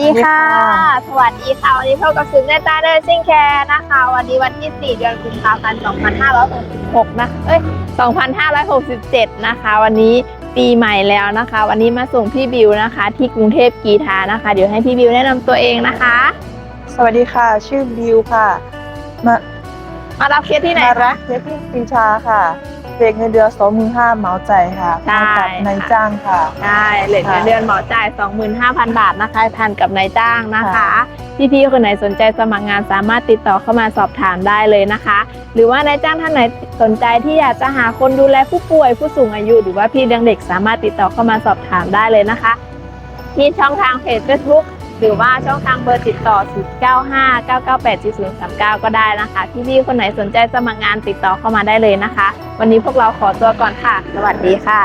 ดีค่ะสวัสดีค่ะ สวัสดีค่ะ วันนี้พบกับซูนย์เนต้าเดอร์ซิงแคร์นะคะ วันนี้วันที่ 4 เดือนกุมภาพันธ์2566 นะ เอ้ย 2567 นะคะ วันนี้ปีใหม่แล้วนะคะ วันนี้มาส่งพี่บิวนะคะ ที่กรุงเทพกีทานะคะ เดี๋ยวให้พี่บิวแนะนำตัวเองนะคะ สวัสดีค่ะ ชื่อบิวค่ะ มา มารับเคสที่ไหนมาคะรักเทปที่ปรีชาค่ะเด็กเงินเดือนสองหมื่นห้าเหมาใจายค่ะใช่ มากับนายจ้างค่ะได้เลทเงินเดือนเหมาจ่าย 25,000 บาทนะคะพันกับนายจ้างนะคะค่ะ พี่ๆคนไหนสนใจสมัครงานสามารถติดต่อเข้ามาสอบถามได้เลยนะคะ หรือว่านายจ้างท่านไหนสนใจที่อยากจะหาคนดูแลผู้ป่วย ผู้สูงอายุ หรือว่าพี่เลี้ยงเด็กสามารถติดต่อเข้ามาสอบถามได้เลยนะคะที่ช่องทางเพจ Facebook หรือว่าช่องทางเบอร์ติดต่อ 0959984039 ก็ได้นะคะ พี่ๆคนไหนสนใจสมัครงานติดต่อเข้ามาได้เลยนะคะ วันนี้พวกเราขอตัวก่อนค่ะ สวัสดีค่ะ